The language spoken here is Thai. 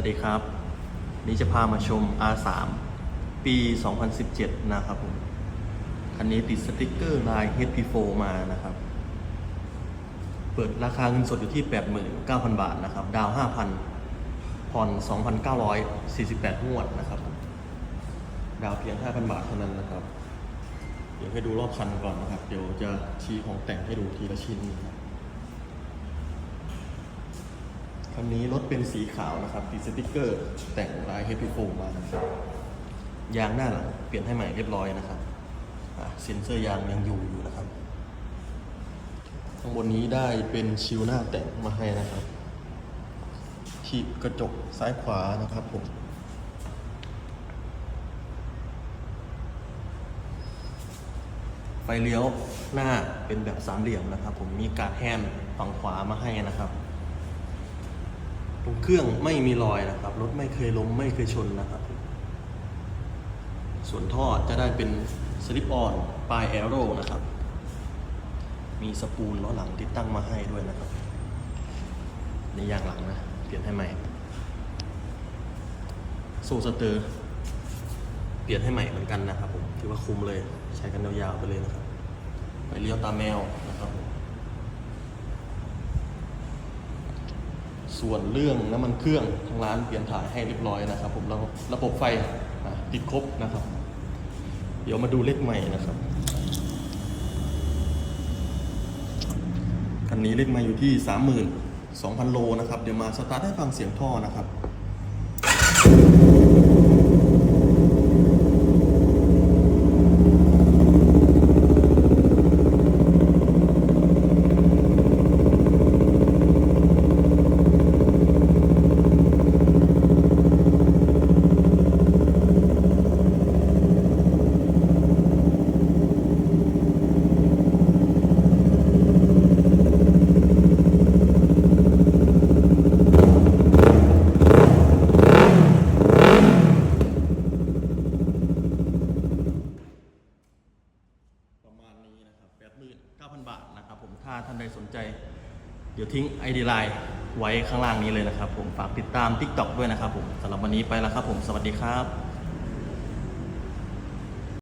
วัสดีครับ นี่จะพามาชม R3 ปี 2017 นะครับผม คันนี้ติดสติกเกอร์ลาย HP4 มานะครับ เปิดราคาเงินสดอยู่ที่ 89,000 บาทนะครับ ดาว 5,000 ผ่อน 2,948 งวดนะครับผมดาวเพียง 5,000 บาทเท่านั้นนะครับ เดี๋ยวให้ดูรอบคันก่อนนะครับ เดี๋ยวจะชี้ของแต่งให้ดูทีละชิ้นนะครับ คันนี้รถเป็นสีขาวนะครับติดสติกเกอร์ แต่งลายเฮปปี้โฟมมานะครับยางหน้าหลังเปลี่ยนให้ใหม่เรียบร้อยนะครับเซ็นเซอร์ยางยังอยู่อยู่นะครับ ข้างบนนี้ได้เป็นชิวหน้าแต่งมาให้นะครับทีบกระจกซ้ายขวานะครับผมไฟเลี้ยวหน้าเป็นแบบสามเหลี่ยมนะครับ ผมมีการดแฮนฝั่งขวามาให้นะครับ เครื่องไม่มีรอยนะครับ รถไม่เคยล้มไม่เคยชนนะครับ ส่วนท่อจะได้เป็นสลิปออนปลายแอโร่นะครับ มีสปูลล้อหลังติดตั้งมาให้ด้วยนะครับในยางหลังนะ เปลี่ยนให้ใหม่โซ่สเตอร์เปลี่ยนให้ใหม่เหมือนกันนะครับผมถือว่าคุ้มเลยใช้กันยาวๆไปเลยนะครับ ไปเลี้ยวตามแมวนะครับผม ส่วนเรื่องน้ำมันเครื่องทางร้านเปลี่ยนถ่ายให้เรียบร้อยนะครับ ผมแล้วระบบไฟติดครบนะครับ เดี๋ยวมาดูเลขใหม่นะครับคันนี้เลขใหม่อยู่ที่ 32,000 โลนะครับ เดี๋ยวมาสตาร์ทให้ฟังเสียงท่อนะครับ ประมาณนี้นะครับ 5,000 บาทนะครับผมถ้าท่านใดสนใจ เดี๋ยวทิ้ง ID Line ไว้ข้างล่างนี้เลยนะครับผมฝากติดตาม TikTok ด้วยนะครับผมสำหรับวันนี้ไปแล้วครับผมสวัสดีครับ